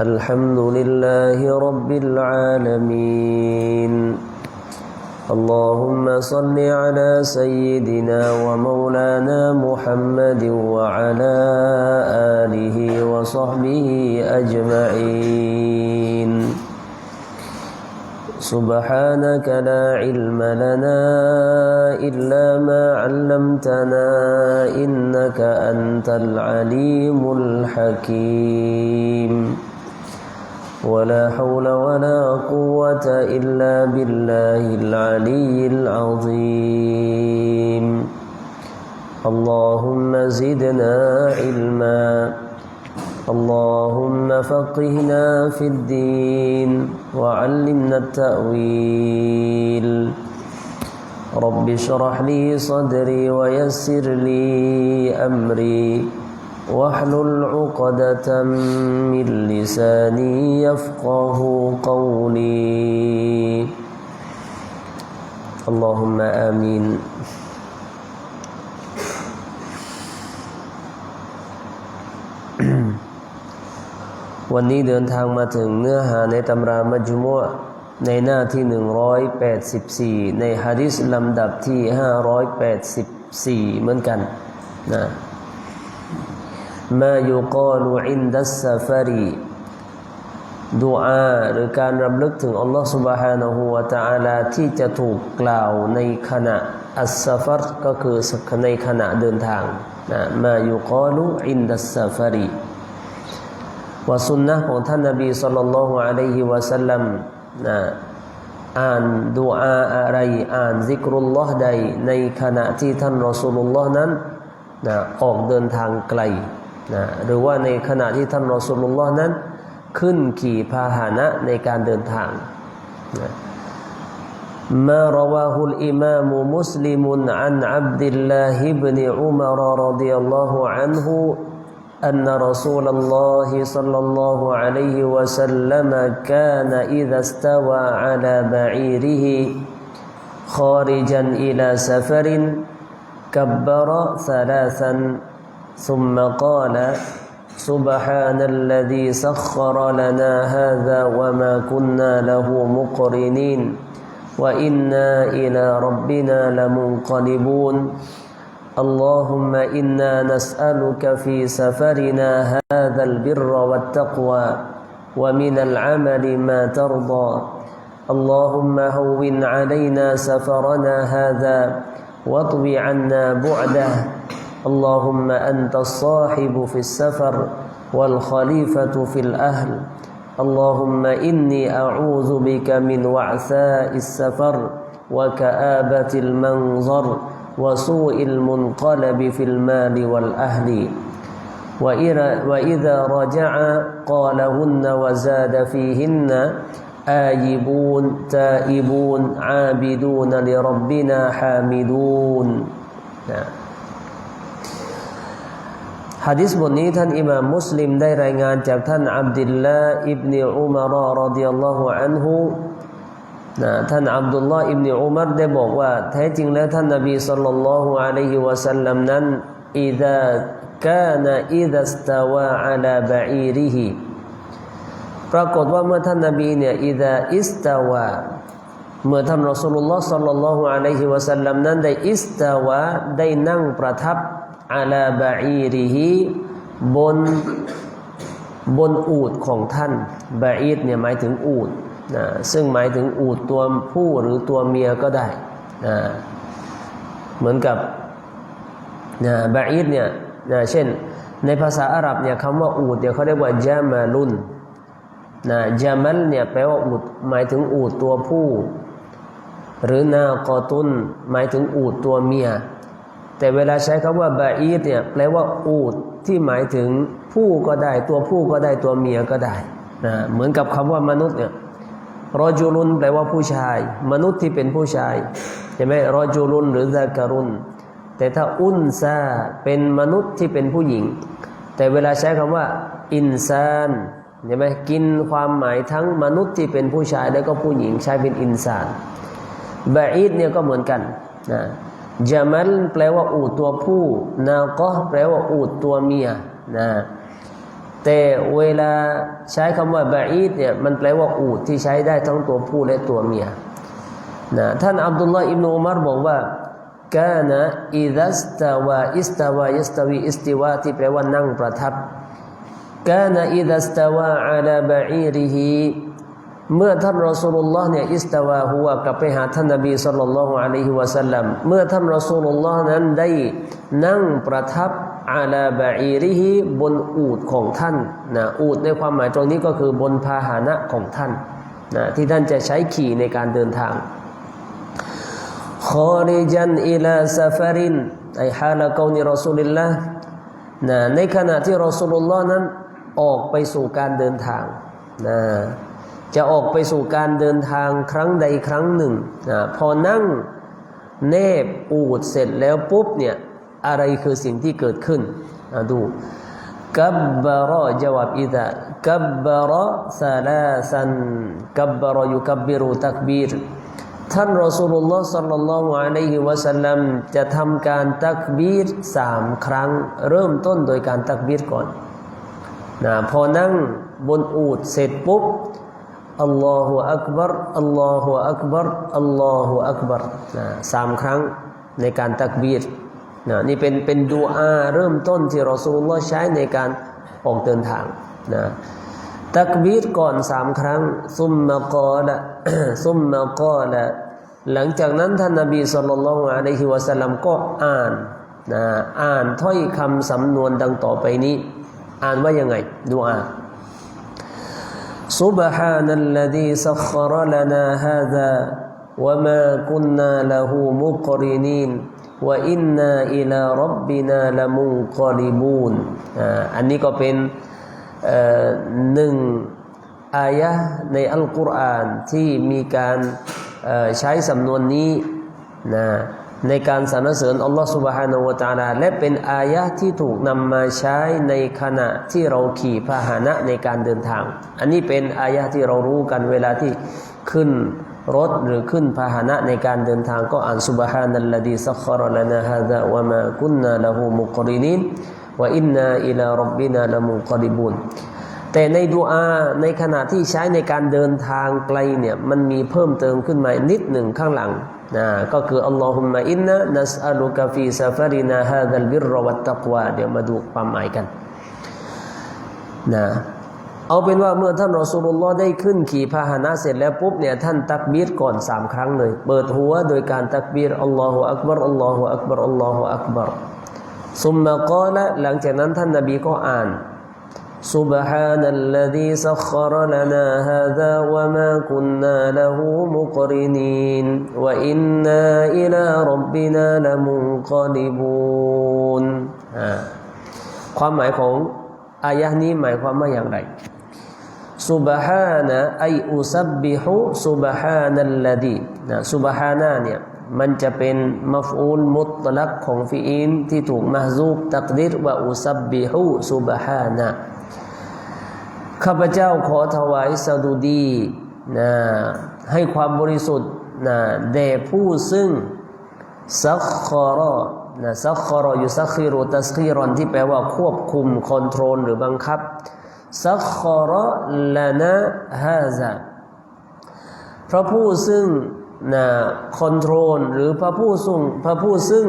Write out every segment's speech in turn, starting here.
الحمد لله رب العالمين. اللهم صل على سيدنا ومولانا محمد وعلى آله وصحبه أجمعين. سبحانك لا علم لنا إلا ما علمتنا إنك أنت العليم الحكيم. ولا حول ولا قوة إلا بالله العلي العظيم. اللهم زدنا علما. اللهم فقهنا في الدين وعلمنا التأويل. رب اشرح لي صدري ويسر لي أمري. واحلل عقدة من لساني يفقه قولي اللهم آمين วันนี้เดินทางมาถึงเนื้อหาในตำรามัจจุมัวในหน้าที่ 184 ในฮะดิษลำดับที่ 584 เหมือนกันนะ มายุกาลูอินดัสซาฟารีดูอาหรือการรำลึกถึงอัลลอฮฺ سبحانه และ تعالى ที่จะถูกกล่าวในขณะอัสซาฟัรก็คือในขณะเดินทางนะมายุกาลูอินดัสซาฟารี ว่าสุนนะของท่านนบีสุลต่านละฮ์อะลัยฮิวะสัลลัมนะอ่านดูอาอะไรอ่านซิกรุลลอฮ์ใดในขณะที่ท่านรอสูลุลลอฮ์นั้นนะออกเดินทางไกล นะหรือว่าในขณะที่ท่านรอสูลุลลอฮ์นั้น ขึ้นขี่พาหนะในการเดินทางนะ ما رواه الإمام مسلم عن عبد الله بن عمر رضي الله عنه أن رسول الله صلى الله عليه وسلم كان إذا استوى على بعيره خارجا إلى سفر كبر ثلاثا ثم قال سبحان الذي سخر لنا هذا وما كنا له مقرنين وإنا إلى ربنا لمنقلبون. اللهم إنا نسألك في سفرنا هذا البر والتقوى ومن العمل ما ترضى. اللهم هون علينا سفرنا هذا واطو عنا بعده اللهم أنت الصاحب في السفر والخليفة في الأهل. اللهم إني أعوذ بك من وعثاء السفر وكآبة المنظر وسوء المنقلب في المال والأهل. وإذا رجع قالهن وزاد فيهن آيبون تائبون عابدون لربنا حامدون. ฮะดิษบทนี้ท่านอิหม่ามมุสลิมได้รายงานจากท่านอับดุลลาอิบเนอุมารรดิยัลลอฮุอันฮุนะท่านอับดุลลาอิบเนอุมารได้บอกว่า แท้จริงแล้วท่านนบีสัลลัลลอฮุอะลัยฮิวะสัลลัมนั้นอิดะกานะอิดะสตาวาอะลาบะอีริฮิปรากฏว่าเมื่อท่านนบีเนี่ยอิดะอิสตาวาเมื่อท่านรอสูลุลลอฮ์สัลลัลลอฮุอะลัยฮิวะสัลลัมนั้นได้อิสตาวาได้นั่งประทับ อาลาบะอีริฮิบนบนอูดของท่านบะอีดเนี่ยหมายถึงอูดนะซึ่งหมายถึงอูดตัวผู้หรือตัวเมียก็ได้นะเหมือนกับนะบะอีดเนี่ยนะเช่น ในภาษาอาหรับเนี่ยคำว่าอูดเนี่ยเขาเรียกว่าจามาลุนนะจามัลเนี่ยแปลว่าอูดหมายถึงอูดตัวผู้ หรือนากอตุนหมายถึงอูดตัวเมีย แต่เวลาใช้คำว่าบาอีดเนี่ยแปลว่าอูดที่หมายถึงผู้ก็ได้ตัวผู้ก็ได้ตัวเมียก็ได้นะเหมือนกับคำว่ามนุษย์เนี่ยรอจูลุนแปลว่าผู้ชาย มนุษย์ที่เป็นผู้ชายใช่ไหมรอจูลุนหรือซาการุนแต่ถ้าอุนซาเป็นมนุษย์ที่เป็นผู้หญิง แต่เวลาใช้คำว่า อินซานใช่ไหมกินความหมายทั้งมนุษย์ที่เป็นผู้ชายแล้วก็ผู้หญิงใช้เป็นอินซานบาอีดเนี่ยก็เหมือนกันนะ จามัลแปลว่าอูดตัวผู้ นาก็แปลว่าอูดตัวเมียนะแต่เวลาใช้คำว่าบาอีดเนี่ยมันแปลว่าอูดที่ใช้ได้ทั้งตัวผู้และตัวเมียนะท่านอับดุลลาห์อิบนุอุมารบอกว่ากานะอิดัสตาวาอิสตาวาอิสตาวีอิสติวาที่แปลว่านั่งประทับกานะอิดัสตาวาอาลาบาอีริฮี เมื่อท่านรอสูลุลลอฮ์เนี่ยอิสตาวาหัวกลับไปหาท่านนบีสุลต่านละฮ์อะลัยฮิวะสัลลัมเมื่อท่านรอสูลุลลอฮ์นั้นได้นั่งประทับอาลาบาอีริฮีบนอูดของท่านนะอูดในความหมายตรงนี้ก็คือบนพาหนะของท่านนะที่ท่านจะใช้ขี่ในการเดินทางขอริจันอิลาซาฟารินไอฮาละกอนิรอสูลิลละนะในขณะที่รอสูลุลลอฮ์นั้นออกไปสู่การเดินทางนะ จะออกไปสู่การเดินทางครั้งใดครั้งหนึ่งนะพอนั่งเนบอูดเสร็จแล้วปุ๊บเนี่ยอะไรคือสิ่งที่เกิดขึ้นอะดูกับบารอจวับอิดะกับบารอซาลาซันกับบารอยุกับบบิรุตักบีรท่านรอสูลุลลอฮ์สัลลัลลอฮุอะลัยฮิวะสัลลัมจะทำการตักบีรสามครั้ง เริ่มต้นโดยการตักบีรก่อนนะพอนั่งบนอูดเสร็จปุ๊บ อัลลอฮฺอักบารอัลลอฮฺอักบารอัลลอฮฺอักบารนะสามครั้งในการตักบีรนะนี่เป็นเป็นดูอาเริ่มต้นที่รอสูลุลอใช้ในการออกเดินทางนะตักบีรก่อนสามครั้งซุมมะกอละซุมมะกอละหลังจากนั้นท่านนบีสุลต่านละฮ์อะลัยฮิวะสัลลัมก็อ่านนะอ่านถ้อยคำสำนวนดังต่อไปนี้ อ่านว่ายังไงดูอา سبحان الذي سخر لنا هذا وما كنا له مقرنين وإنا إلى ربنا لمنقلبون อ่าอันนี้ก็เป็นเอ่อหนึ่งอายะห์ในอัลกุรอานที่มีการเอ่อใช้สำนวนนี้นะ ในการสรรเสริญอัลลอฮฺสุบฮานาวตาลาและเป็นอายะที่ถูกนำมาใช้ในขณะที่เราขี่พาหนะในการเดินทาง อันนี้เป็นอายะที่เรารู้กันเวลาที่ขึ้นรถหรือขึ้นพาหนะในการเดินทางก็อ่านสุบฮานัลลดีซัครลนาฮะดะวะมากุนนาละหูมุกรินินวะอินนาอิลารับบินาละมุกริบุนแต่ในดูอาในขณะที่ใช้ในการเดินทางไกลเนี่ยมันมีเพิ่มเติมขึ้นมานิดหนึ่งข้างหลัง นะก็คืออัลลอฮุมะอินนะนัสอัลุกะฟีซาฟารินาฮาดัลบิรรวัตตักวาเดี๋ยวมาดูความหมายกันนะเอาเป็นว่าเมื่อท่านรอสูลุลลอฮ์ได้ขึ้นขี่พาหนะเสร็จแล้วปุ๊บเนี่ยท่านตักบีรก่อนสามครั้งเลย เปิดหัวโดยการตักบีรอัลลอฮฺอักบารอัลลอฮฺอักบารอัลลอฮฺอักบารซุมมะกอละหลังจากนั้นท่านนบีก็อ่าน سبحان الذي سخر لنا هذا وما كنا له مقرنين وإنا إلى ربنا لمنقلبون. ความหมายของอายะนี้หมายความว่าอย่างไร? سبحان أي أسبح سبحان الذي سبحانا เนี่ย มันจะเป็นมัฟอูลมุตลักของฟีอินที่ถูกมหซูบตักดิรว่าอุซับบิฮุซุบฮานะข้าพเจ้าขอถวายสดุดีนะให้ความบริสุทธิ์นะแด่ผู้ซึ่งซักคอรอนะซักคอรออยู่ซักคีรุตัสคีรอนที่แปลว่าควบคุมคอนโทรลหรือบังคับซักคอรอลานะฮาซาพระผู้ซึ่ง นะคอนโทรลหรือพระผู้ซึ่งพระผู้ซึ่ง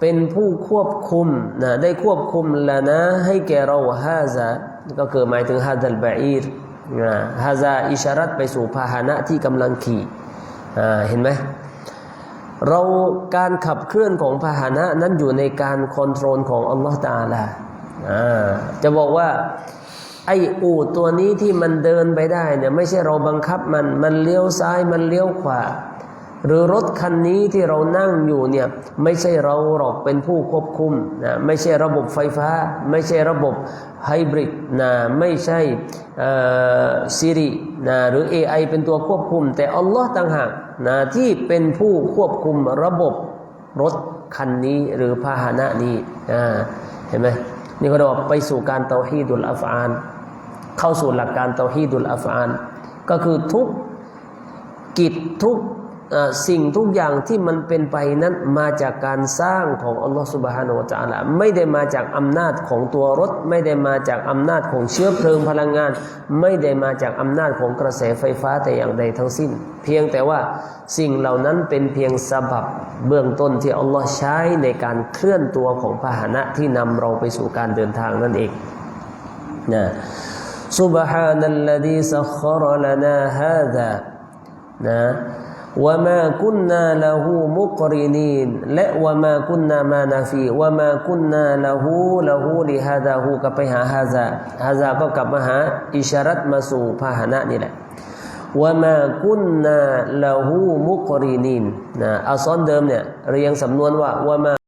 เป็นผู้ควบคุมนะได้ควบคุมละนะให้แก่เราฮาซาก็คือหมายถึงฮาดัลบาอีรนะฮาซาอิชารัตไปสู่พาหนะที่กำลังขี่เห็นไหมเราการขับเคลื่อนของพาหนะนั้นอยู่ในการคอนโทรลของอัลลอฮฺตาลาอ่าจะบอกว่า ไอ้อูดตัวนี้ที่มันเดินไปได้เนี่ยไม่ใช่เราบังคับมัน มันเลี้ยวซ้ายมันเลี้ยวขวา หรือรถคันนี้ที่เรานั่งอยู่เนี่ยไม่ใช่เราหรอกเป็นผู้ควบคุมนะไม่ใช่ระบบไฟฟ้า ไม่ใช่ระบบไฮบริดนะไม่ใช่ซีรีนะหรือ AI เป็นตัวควบคุม แต่อัลลอฮ์ต่างหากนะที่เป็นผู้ควบคุมระบบรถคันนี้หรือพาหนะนี้เห็นไหมนี่ก็เรียกว่าไปสู่การเตาฮีดุลอัฟอาน เข้าสู่หลักการเตาฮีดุลอาฟาน ก็คือทุกกิจทุกสิ่งทุกอย่างที่มันเป็นไปนั้นมาจากการสร้างของอัลลอฮฺสุบฮานาวะลจาละไม่ได้มาจากอำนาจของตัวรถ ไม่ได้มาจากอำนาจของเชื้อเพลิงพลังงาน ไม่ได้มาจากอำนาจของกระแสไฟฟ้าแต่อย่างใดทั้งสิ้น เพียงแต่ว่าสิ่งเหล่านั้นเป็นเพียงสบับเบื้องต้นที่อัลลอฮฺใช้ในการเคลื่อนตัวของพาหนะที่นำเราไปสู่การเดินทางนั่นเองนะ سبحان الذي سخر لنا هذا นะวะมากุนนาละหูมุกรินีนและวะมากุนนามานาฟีวะมากุนนาละหูละหูลิฮาดาหูกลับไปหาฮาซาฮาซาก็กลับมาหาอิชารัตมาสู่พาหนะนี่แหละวะมากุนนาละหูมุกรินีนนะอัลซอนเดิมเนี่ยเรียงสำนวนว่าวะมา